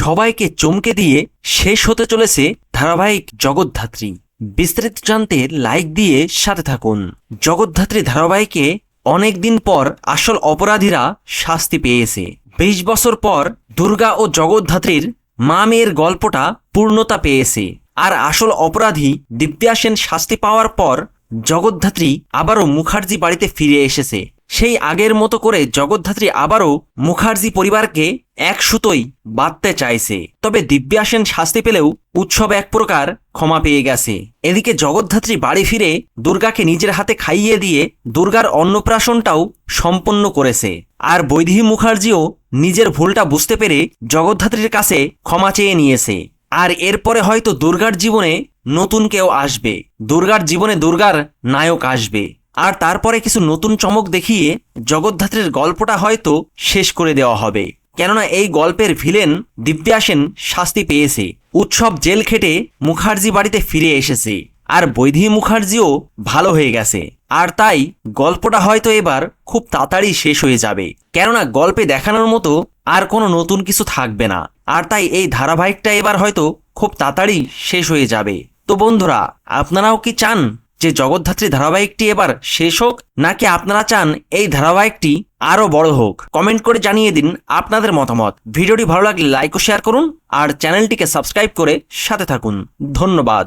সবাইকে চমকে দিয়ে শেষ হতে চলেছে ধারাবাহিক জগদ্ধাত্রী। বিস্তারিত জানতে লাইক দিয়ে সাথে থাকুন। জগদ্ধাত্রী ধারাবাহিকে অনেকদিন পর আসল অপরাধীরা শাস্তি পেয়েছে। বিশ বছর পর দুর্গা ও জগদ্ধাত্রীর মা মেয়ের গল্পটা পূর্ণতা পেয়েছে। আর আসল অপরাধী দিব্যা সেন শাস্তি পাওয়ার পর জগদ্ধাত্রী আবারও মুখার্জি বাড়িতে ফিরে এসেছে। সেই আগের মতো করে জগদ্ধাত্রী আবারও মুখার্জি পরিবারকে এক সুতোই বাঁধতে চাইছে। তবে দিব্যা সেন শাস্তি পেলেও উৎসব এক প্রকার ক্ষমা পেয়ে গেছে। এদিকে জগদ্ধাত্রী বাড়ি ফিরে দুর্গাকে নিজের হাতে খাইয়ে দিয়ে দুর্গার অন্নপ্রাশনটাও সম্পন্ন করেছে। আর বৈদেহী মুখার্জিও নিজের ভুলটা বুঝতে পেরে জগদ্ধাত্রীর কাছে ক্ষমা চেয়ে নিয়েছে। আর এরপরে হয়তো দুর্গার জীবনে নতুন কেউ আসবে। দুর্গার জীবনে দুর্গার নায়ক আসবে। আর তারপরে কিছু নতুন চমক দেখিয়ে জগদ্ধাত্রীর গল্পটা হয়তো শেষ করে দেওয়া হবে। কেননা এই গল্পের ভিলেন দিব্যা সেন শাস্তি পেয়েছে। উৎসব জেল খেটে মুখার্জি বাড়িতে ফিরে এসেছে। আর বৈধি মুখার্জিও ভালো হয়ে গেছে। আর তাই গল্পটা হয়তো এবার খুব তাড়াতাড়ি শেষ হয়ে যাবে। কেননা গল্পে দেখানোর মতো আর কোনো নতুন কিছু থাকবে না। আর তাই এই ধারাবাহিকটা এবার হয়তো খুব তাড়াতাড়ি শেষ হয়ে যাবে। তো বন্ধুরা, আপনারাও কি চান? যে জগদ্ধাত্রী ধারাবাহিকটি এবার শেষ হোক, নাকি আপনারা চান এই ধারাবাহিকটি আরও বড় হোক? কমেন্ট করে জানিয়ে দিন আপনাদের মতামত। ভিডিওটি ভালো লাগলে লাইক ও শেয়ার করুন, আর চ্যানেলটিকে সাবস্ক্রাইব করে সাথে থাকুন। ধন্যবাদ।